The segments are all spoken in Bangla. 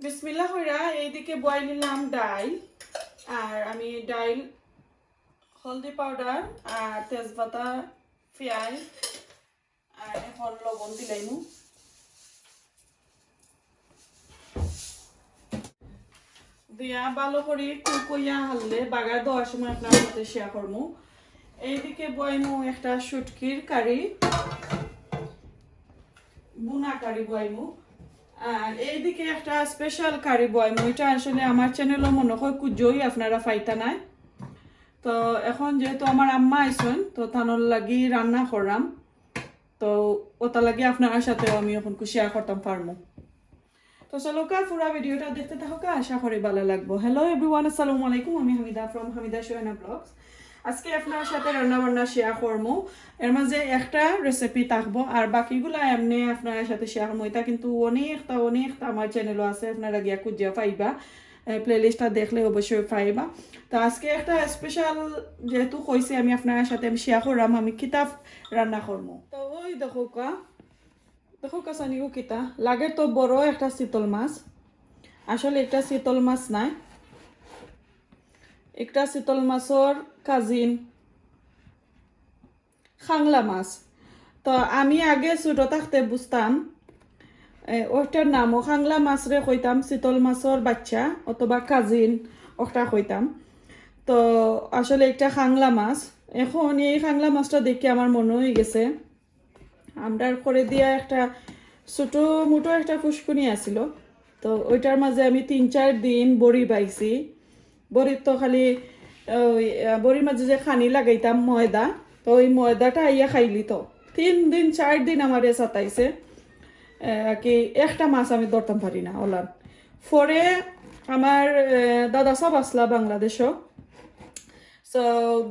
বিসমিল্লা হইরা, এইদিকে বয় নিলাম ডাইল, আর আমি ডাইল, হলদি পাউডার, আর তেজপাতা পেঁয়াজ আর এখন লবণ দিলাইমু দিয়া ভালো করে কুকইয়া হাললে বাগার দেওয়ার সময় আপনার সাথে শেয়ার করব এইদিকে বইমু একটা শুটকির কারি, বুনা কারি বইমু এইদিকে একটা স্পেশাল কারি বইমু এটা আসলে আমার চ্যানেলও মনে হয় কুজই আপনারা ফাইতা নাই। তো এখন যেহেতু আমার আম্মা আইসন, তো তানোর লাগি রান্না করাম তো ওটা লাগি আপনার সাথেও আমি এখন শেয়ার করতাম পারমু। তো চলো কা পুরা ভিডিওটা দেখতে থাকো আশা করি ভালো লাগবো। হ্যালো এভরিওয়ান আসসালামু আলাইকুম, আমি হামিদা ফ্রম হামিদা সোহেনা ব্লগস আজকে আপনার সাথে রান্না বান্না শেয়ার করব এর মাঝে একটা রেসিপি থাকব, আর বাকিগুলা এমনি আপনার সাথে শেয়ার করব এটা কিন্তু অনেকটা অনেকটা আমার চ্যানেলও আছে, আপনারা গিয়া খুঁজিয়া পাইবা। প্লেলিস্টটা দেখলে অবশ্যই পাইবা। তো আজকে একটা স্পেশাল যেহেতু কইছি, আমি আপনার সাথে আমি শেয়ার করলাম আমি কিতাব রান্না করব তো ওই দেখো কা, দেখো কাসানিও কিতা। লাগে তো বড় একটা শীতল মাছ। আসলে একটা শীতল মাছ নাই। একটা শীতল মাছর কাজিন খাংলা মাছ তো আমি আগে ছোট থাকতে বুঝতাম ওটার নামও খাংলা মাছ রে কইতাম শীতল মাছর বাচ্চা অথবা কাজিন ওটা কইতাম। তো আসলে একটা খাংলা মাছ এখন এই খাংলা মাছটা দেখে আমার মনে হয়ে গেছে, আমরার করে দিয়া একটা ছোটো মোটো একটা ফুসকুনি আছিল। তো ওইটার মাঝে আমি তিন চার দিন বড়ি বাইছি। বড়ির তো খালি ওই, বড়ির মাঝে যে খানি লাগাইতাম ময়দা তো ওই ময়দাটা আইয়া খাইলি তো। তিন দিন চার দিন আমার এ সাতাইছে। কি একটা মাছ আমি ধরতাম পারি না ওলার পরে আমার দাদা সব আসলা বাংলাদেশও। সো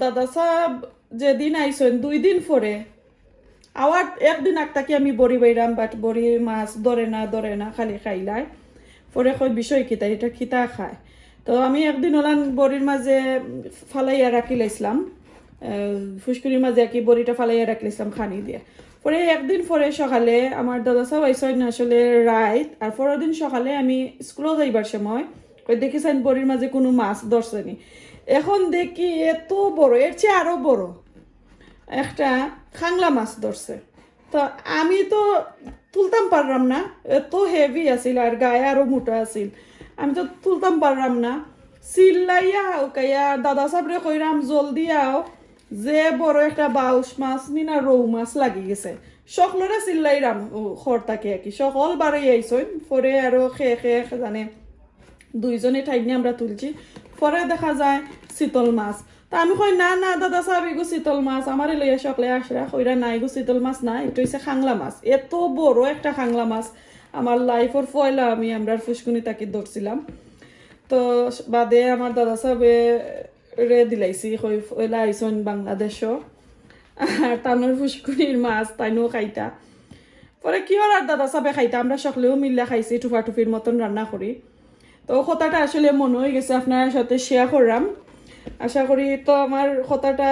দাদা সাহেব যেদিন আইসেন দুই দিন পরে আবার একদিন আগটাকে আমি বড়ি বাইরাম বাট বড়ি মাছ ধরে না ধরে না খালি খাইলাই। পরে কই বিষয় কিতা এটা কিতা খায়? তো আমি একদিন ওলান বড়ির মাঝে ফালাইয়া রাখি লাইছিলাম। ফুসকুরির মাঝে আর কি বড়িটা ফালাইয়া রাখি রাখলাইছিলাম খানি দিয়ে। পরে একদিন পরে সকালে আমার দাদা সাহেব আইসেন আসলে রাইত, আর পরের দিন সকালে আমি স্কুলেও যাইবার সময় ওই দেখেছেন বড়ির মাঝে কোনো মাছ ধরছেনি এখন দেখি এত বড়, এর চেয়ে আরও বড়। একটা খাংলা মাছ ধরছে। তো আমি তো তুলতাম পারলাম না, এত হেভি আছিল আর গায়ে আরও মোটা আছিল। আমি তো তুলতাম পারলাম না। চিল্লাইয়া উকাইয়া দাদা সাবরে কইরাম জলদি আও। যে বড় একটা বাউস মাছ নি না রৌ মাছ লাগি গেছে। সকলরে চিল্লাইরাম খরতাকে আর কি সকল বাড়ি আইসই পরে আরও খে খে, জানে। দুইজনে ঠাই নিয়ে আমরা তুলছি। পরে দেখা যায় শীতল মাছ। তা আমি কই, না না, দাদা সাহেব এগো শীতল মাছ। আমার লইয়া সকলে আসরা কইরা না এগো শীতল মাছ না এটা হচ্ছে খাংলা মাছ। এত বড় একটা খাংলা মাছ। আমার লাইফের ফয়লা, আমি আমরা ফুসকুনি তাকে ধরছিলাম। তো বাদে আমার দাদা সাহেবে রে দিলাইছি ফয়লা আইসন বাংলাদেশও। আর তানোর ফুসকুনির মাছ তাইনও খাইতা। পরে কি আর দাদা সাহেবে খাইতা, আমরা সকলেও মিল্লা খাইছি টুফা টুফির মতন রান্না করি। তো কথাটা আসলে মনে হয়ে গেছে আপনার সাথে শেয়ার করলাম। আশা করি তো আমার কথাটা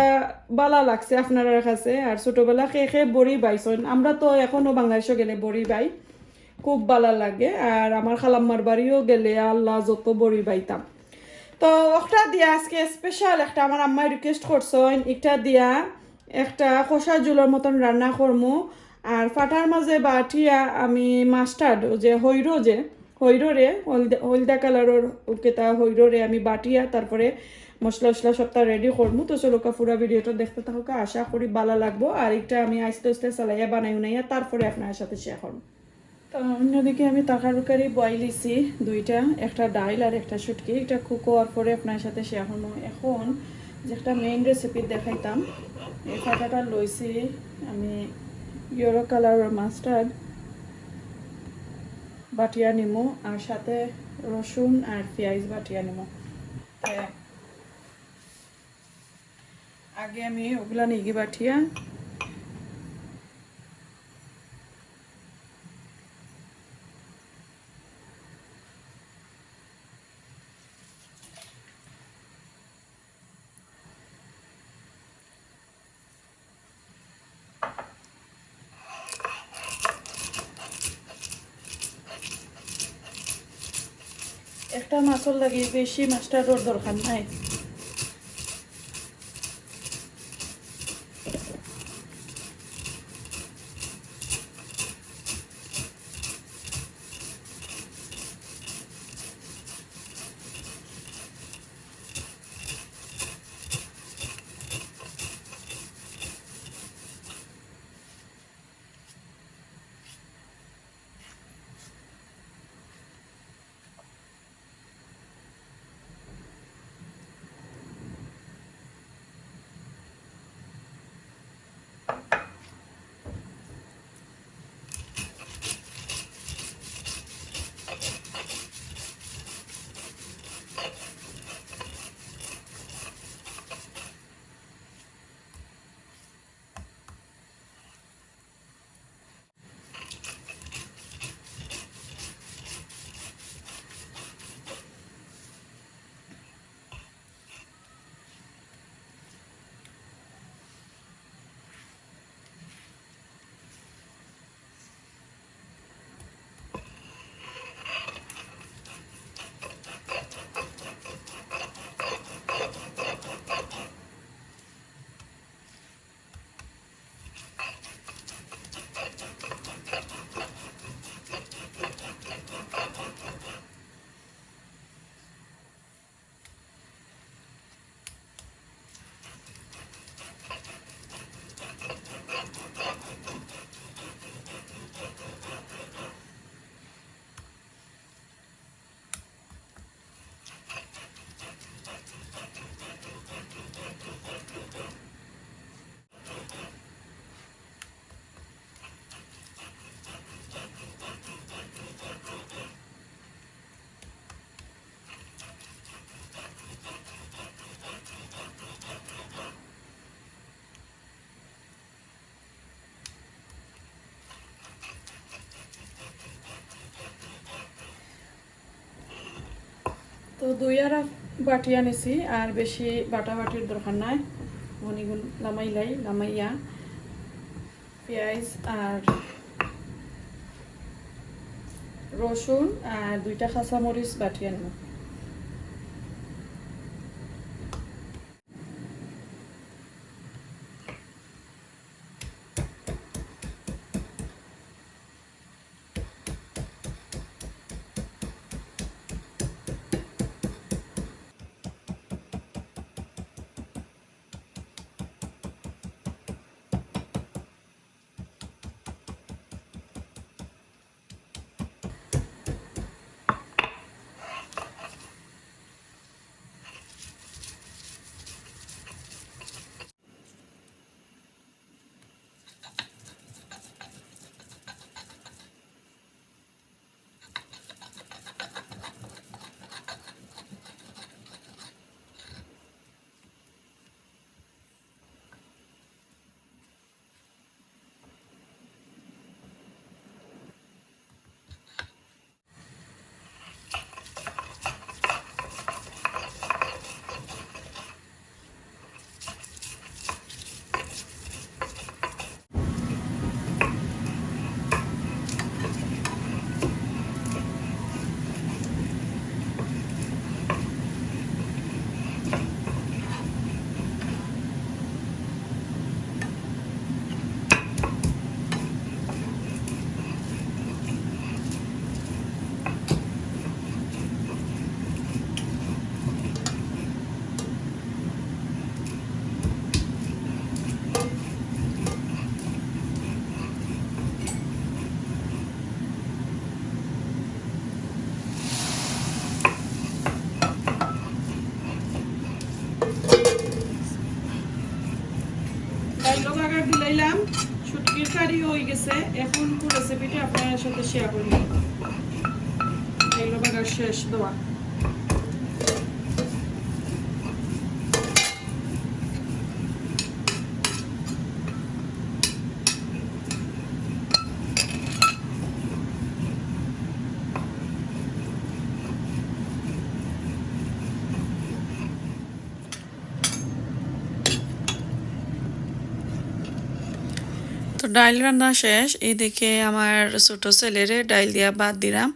বালা লাগছে আপনার কাছে। আর ছোটবেলা খেয়ে খেয়ে বড়ি বাইছন, আমরা তো এখনও বাংলাদেশে গেলে বড়ি বাই। খুব বালা লাগে আর আমার খালাম্মার বাড়িও গেলে আল্লাহ যত বড়ি বাইতাম তো একটা দিয়া আজকে স্পেশাল একটা আমার আম্মাই রিকোয়েস্ট করছেন একটা দিয়া একটা কষা জুলোর মতন রান্না করমু। আর ফাটার মাঝে বাটিয়া আমি মাস্টার্ড যে হৈর যে হৈররে হলদা হলদা কালারের কেতা হৈররে আমি বাটিয়া, তারপরে মশলা উসলা সবটা রেডি করব তো চলো পুরা ভিডিওটা দেখতে থাকুক আশা করি ভালো লাগবো। আর একটা আমি আস্তে আস্তে চালাইয়া বানাই উনাইয়া তারপরে আপনার সাথে শেয়ার করব অন্যদিকে আমি তরকারি বয়েল দিছি দুইটা, একটা ডাইল আর একটা শুটকি। এটা কুকোয়ার পরে আপনার সাথে শেয়ার করব এখন যে একটা মেইন রেসিপি দেখাইতাম, এই ফাটাটা লইছি আমি ইউরো কালার মাস্টার্ড, বাটিয়া নিমু, আর সাথে রসুন আর পেঁয়াজ বাটিয়া নিমু। আগে আমি ওগুলা নিগি বাটিয়া একটা মাছের লাগে বেশি মাছটার দরকার নাই। তো দুই আর বাটি আনিছি, আর বেশি বাটা বাটির দরকার নাই। মনিগুন লামাইলাই লামাইয়া, পেঁয়াজ আর রসুন, আর দুইটা কাঁচামরিচ বাটি আনব। গেছে এখন রেসিপিটা আপনার সাথে শেয়ার করি। এগুলো বাগার শেষ দেওয়া তো ডাইল রান্না শেষ, এদিকে আমার ছোট ছেলেরে ডাইল দিয়া বাদ দিলাম।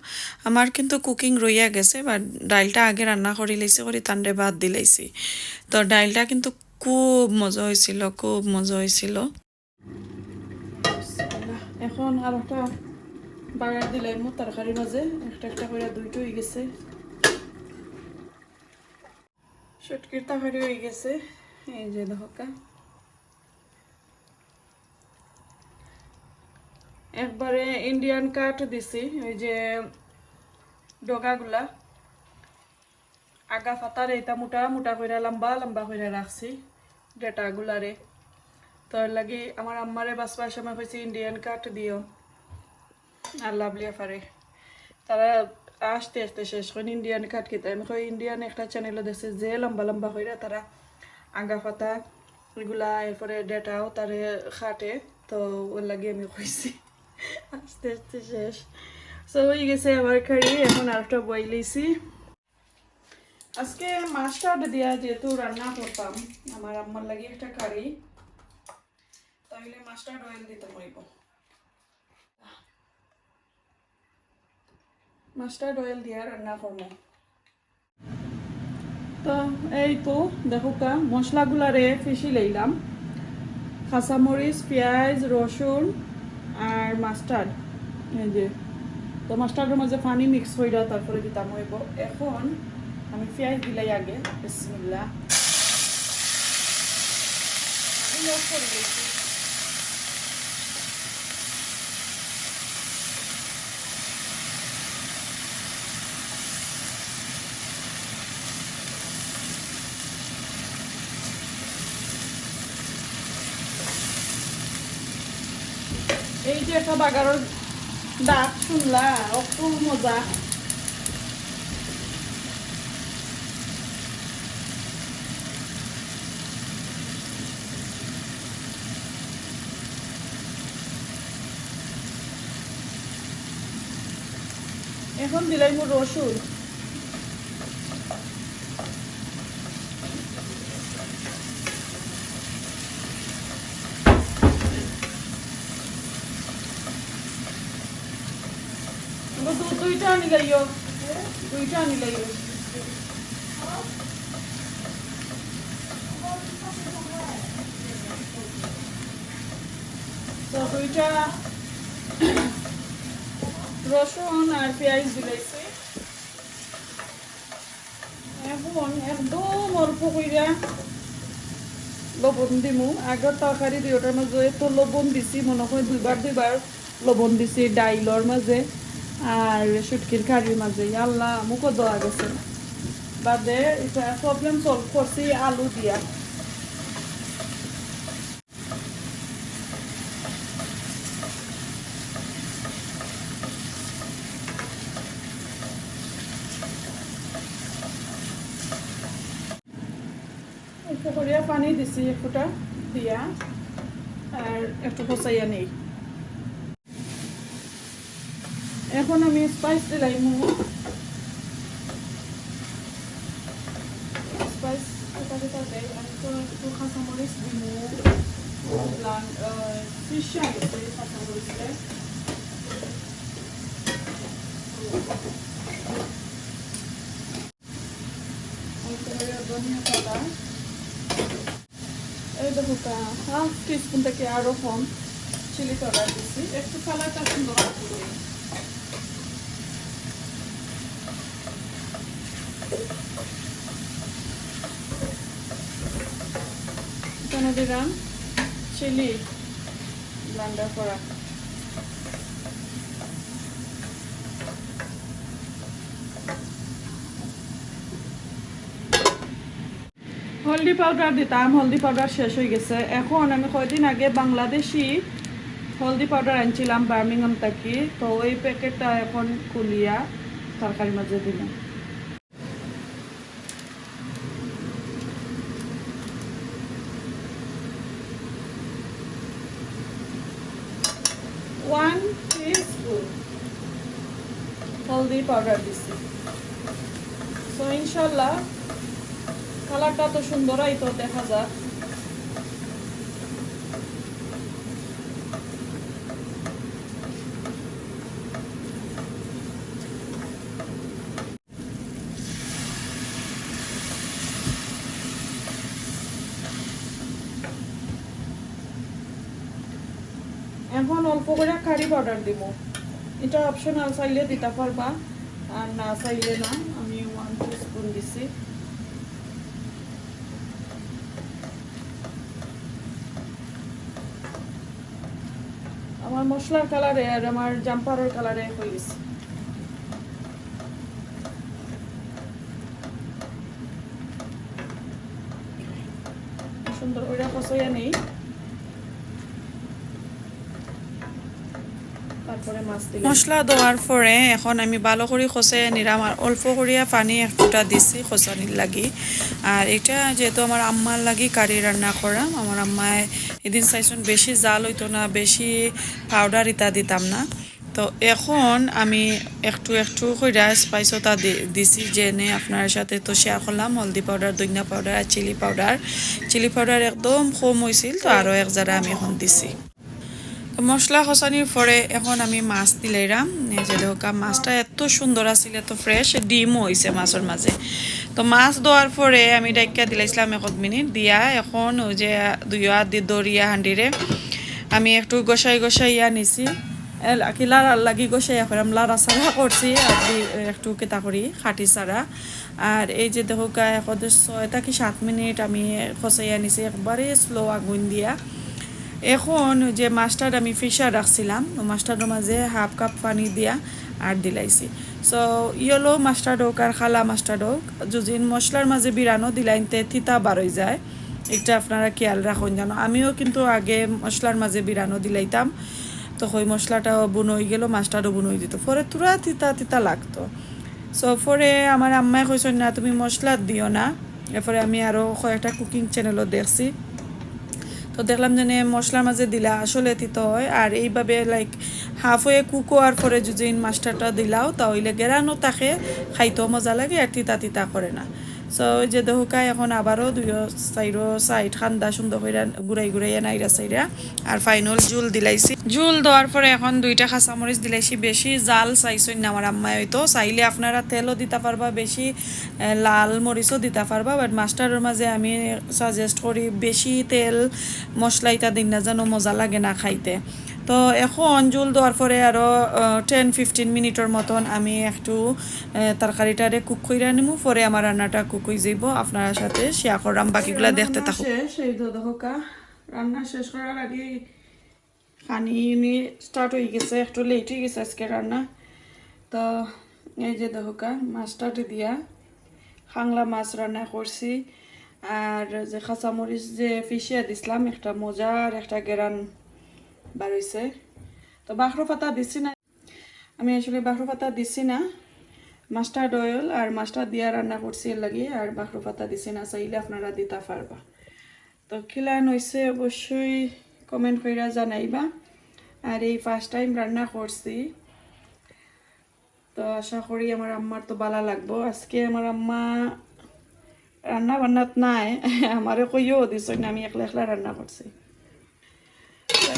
আমার কিন্তু কুকিং রইয়া গেছে বা ডাইলটা আগে রান্না করে লাইছি, করে তান্ডে বাদ দিলাইছি তো ডাইলটা কিন্তু খুব মজা হয়েছিল খুব মজা হয়েছিল এখন আর একটা বাগার দিলাই মো তরকারি মাঝে। একটা একটা করে দুইটা হয়ে গেছে। শুটকির তরকারি হয়ে গেছে। এই যে দেখা একবারে ইন্ডিয়ান কাট দিছি, ওই যে ডগাগুলা। আগা ফাতার এইটা মোটা মোটা করে লম্বা লম্বা করে রাখছি ডেটাগুলারে। তো এর লাগি আমার আম্মারে বাসবার সময় হয়েছে ইন্ডিয়ান কাট দিও। আর লাভলিয়া ফারে তারা আসতে আসতে শেষ করে ইন্ডিয়ান কাট খেতে আমি কই ইন্ডিয়ান একটা চ্যানেলে দেখছে যে লম্বা লম্বা করে তারা আগা ফাতা এগুলা, এরপরে ডেটাও তারে খাটে। তো ওর লাগে আমি কইছি। আস্তে আস্তে শেষ। সো হয়ে গেছে আমার কারি এখন আরেকটা বই আজকে দিয়া যেহেতু রান্না করতাম, আমার আম্মার লাগে একটা কারি তাহলে দিতে অয়েল দিয়া রান্না করব। তো, এই তো, দেখো কা মশলাগুলারে ফিসি লইলাম। কাঁচামরিচ, পেঁয়াজ, রসুন আর মাস্টার্ড, এই যে। তো মাস্টার্ডের মাঝে পানি মিক্স হইরা তারপরে দিতাম হইব। এখন আমি পেঁয়াজ দিলাই আগে বিসমিল্লা আমি লক একটা বাগারের ডাক শুনলা? অত মজা। এখন দিলাই মোর রসুন। দুইটা নিলাইও দুইটা নিলাইও তো দুইটা রসুন আর পেঁয়াজ দিলাইছি। এখন একদম অল্প কইরা লবণ দিমু। আগের তরকারি দুইটার মাঝে তো লবণ দিছি, মনে হয় দুইবার দুইবার লবণ দিছি ডাইলর মাঝে। আর শুটকির কারির মাঝে, আল্লাহ, মুখও দেওয়া গেছে। বাদে এটা প্রবলেম সলভ করছি আলু দিয়া। পানি দিছি, এক ফুটা দিয়া, আর একটু ফসাইয়া নেই। এখন আমি স্পাইস দিলাই মু স্পাইস আমি এই দেখো হাফ টিস্পুন থেকে আরও কম চিলি পাউডার দিচ্ছি একটু কালারটা সুন্দর চিলি, ব্লান্ডার করা। হলদি পাউডার দিতাম, হলদি পাউডার শেষ হয়ে গেছে। এখন আমি কয়দিন আগে বাংলাদেশি হলদি পাউডার আনছিলাম, বার্মিংহাম থাকি। তো ওই প্যাকেটটা এখন খুলিয়া তরকারির মাঝে দিলাম। ওয়ান টিস্পুন হলদি পাউডার দিছি। সো ইনশাল্লাহ কালারটা তো সুন্দর তো দেখা যাক এখন অল্প করে কারি পাউডার দিব। এটা অপশনাল চাইলে দিতে পারবা, আর না চাইলে না, আমি ওয়ান টু স্পুন দিছি। আমার মশলার কালারে আর আমার জাম্পারের কালারে হয়ে গেছে। সুন্দর করে কষাইয়া নেই তারপরে মাছ দিলাম মশলা দেওয়ার পরে এখন আমি ভালো করে খসাই নিলাম আর অল্প করিয়া পানি এক ফুটা দিছি খসানির লাগি। আর এটা যেহেতু আমার আম্মার লাগি কারি রান্না করা আমার আম্মায় এদিন চাইছুন বেশি জাল হইতো না বেশি পাউডার ইতা দিতাম না। তো এখন আমি একটু একটু কইরা স্পাইসতা দিছি, যেনে আপনার সাথে তো শেয়ার করলাম হলদি powder দইনা powder chilli powder chilli powder একদম কম হয়েছিল তো আরও এক জারা আমি এখন দিছি। মশলা খসানির পরে এখন আমি মাছ দিলাইরাম এই যে দেখা মাছটা এত সুন্দর আছিল, এত ফ্রেশ ডিমও হয়েছে মাছের মাঝে। তো মাছ দেওয়ার পরে আমি ডাইকা দিলাইছিলাম এক মিনিট, দিয়া এখন ওই যে দুই হাত দরিয়া হান্ডিরে আমি একটু গোসাই গোসাইয়া নিছি। কি লাড়ার লাগি গোসাইয়া করাম লাড়া সারা করছি একটু কেতা করি, খাটি সারা আর এই যে দেখো গা এখন ছয়টা কি সাত মিনিট আমি খসাইয়া নিছি, একবারে স্লো আগুন দিয়া। এখন যে মাছটার আমি ফিশার রাখছিলাম মাছটার মাঝে হাফ কাপ পানি দিয়া আর দিলাইছি। সো ইয়েলো মাস্টার্ড হোক আর খালা মাস্টার্ড হোক, যদি মশলার মাঝে বিরানো দিলাইনতে তিতা বারোই যায়, এটা আপনারা খেয়াল রাখুন জানো আমিও কিন্তু আগে মশলার মাঝে বিরানো দিলাইতাম, তো ওই মশলাটাও বুন হয়ে গেল মাছটারও বুন দিত। পরে তুরা তিতা তিতা লাগতো। সো পরে আমার আম্মাই কইছেন না, তুমি মশলা দিও না। এরপরে আমি আরও কয়েকটা কুকিং চ্যানেলও দেখছি। তো দেখলাম যে মশলার মাঝে দিলা, আসলে তিতো হয়। আর এইভাবে লাইক হাফ হয়ে কুক হওয়ার পরে যদি মাস্টারটা দিলাও, তাহলে গেরানো তাকে খাইতেও মজা লাগে আর তিতা তিতা করে না। সো ওই যে দেহুকায় এখন আবারও দুই সাইডো সাইড ঠান্ডা সুন্দর করে ঘুরাই ঘুরাইয়া নাইরা সাইরা আর ফাইনাল জুল দিলাইছি। জুল দেওয়ার পরে এখন দুইটা কাঁচামরিচ দিলাইছি বেশি। জাল চাইছই না আমার আম্মাই হয়তো। চাইলে আপনারা তেলও দিতে পারবা, বেশি লাল মরিচও দিতে পারবা। বাট মাস্টারের মাঝে আমি সাজেস্ট করি বেশি তেল, মশলা ইটা দিন না যেন মজা লাগে না খাইতে। তো এখন জুল দেওয়ার পরে আরও টেন ফিফটিন মিনিটের মতন আমি একটু এ, তরকারিটারে কুক করে নিমু পরে আমার রান্নাটা কুক হয়ে যাইব। আপনার সাথে শেয়ার করলাম বাকিগুলা দেখতে থাকুক। দেখো কা রান্না শেষ করার আগে পানি নিয়ে স্টার্ট হয়ে গেছে একটু লেট হয়ে গেছে আজকে রান্না। তো এই যে দেখো কা মাছটাতে দিয়া খাংলা মাছ রান্না করছি আর যে কাঁচামরিচ যে ফিসিয়া দিছিলাম একটা মজার একটা গেরান বাড়িছে তো বাখরো পাতা দিছি না। আমি আসলে বাখরো পাতা দিছি না। মাস্টার্ড অয়েল আর মাস্টার দিয়া রান্না করছি এর লাগি, আর বাখরো পাতা দিছি না। চাইলে আপনারা দিতে পারবা। তো খিলান হয়েছে অবশ্যই কমেন্ট করে জানাইবা। আর এই ফার্স্ট টাইম রান্না করছি। তো আশা করি আমার আম্মার তো ভালো লাগবো। আজকে আমার আম্মা রান্না বান্নাত নাই। আমারে কইও দিছ আমি একলা একলা রান্না করছি।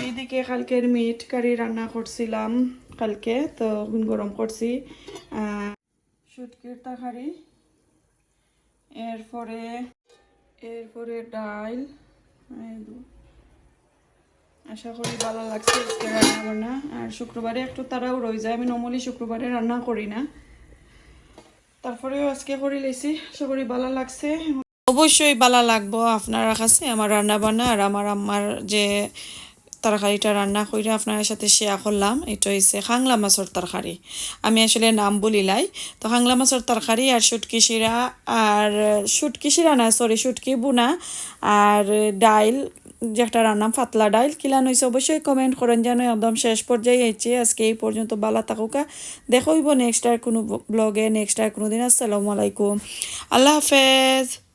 এইদিকে কালকের মিট কারি রান্না করছিলাম কালকে তো গরম করছি। আহ, শুটকির এরপরে এরপরে ডাল আশা করি ভালো লাগছে রান্না বান্না। আর শুক্রবারে একটু তারাও রয়ে যায় আমি নর্মালি শুক্রবারে রান্না করি না। তারপরেও আজকে করে লেছি আশা করি ভালো লাগছে। অবশ্যই ভালো লাগবো আপনারা কাছে আমার রান্না বান্না আর আমার আম্মার যে তরকারিটা রান্না করে আপনার সাথে শেয়ার করলাম। এটা হচ্ছে খাংলা মাছের তরকারি। আমি আসলে নাম বলিলাই তো খাংলা মাছের তরকারি আর শুটকি শিরা আর শুটকি শিরা না সরি শুটকি বুনা আর ডাইল যেটা রান্নাম, পাতলা ডাইল। কিলান হয়েছে অবশ্যই কমেন্ট করেন যেন একদম শেষ পর্যায়ে এসেছে। আজকে এই পর্যন্ত বালা থাকুকা। দেখইব নেক্সট আর কোনো ব্লগে নেক্সট আর কোনো দিন। আসসালামু আলাইকুম। আল্লাহ হাফেজ।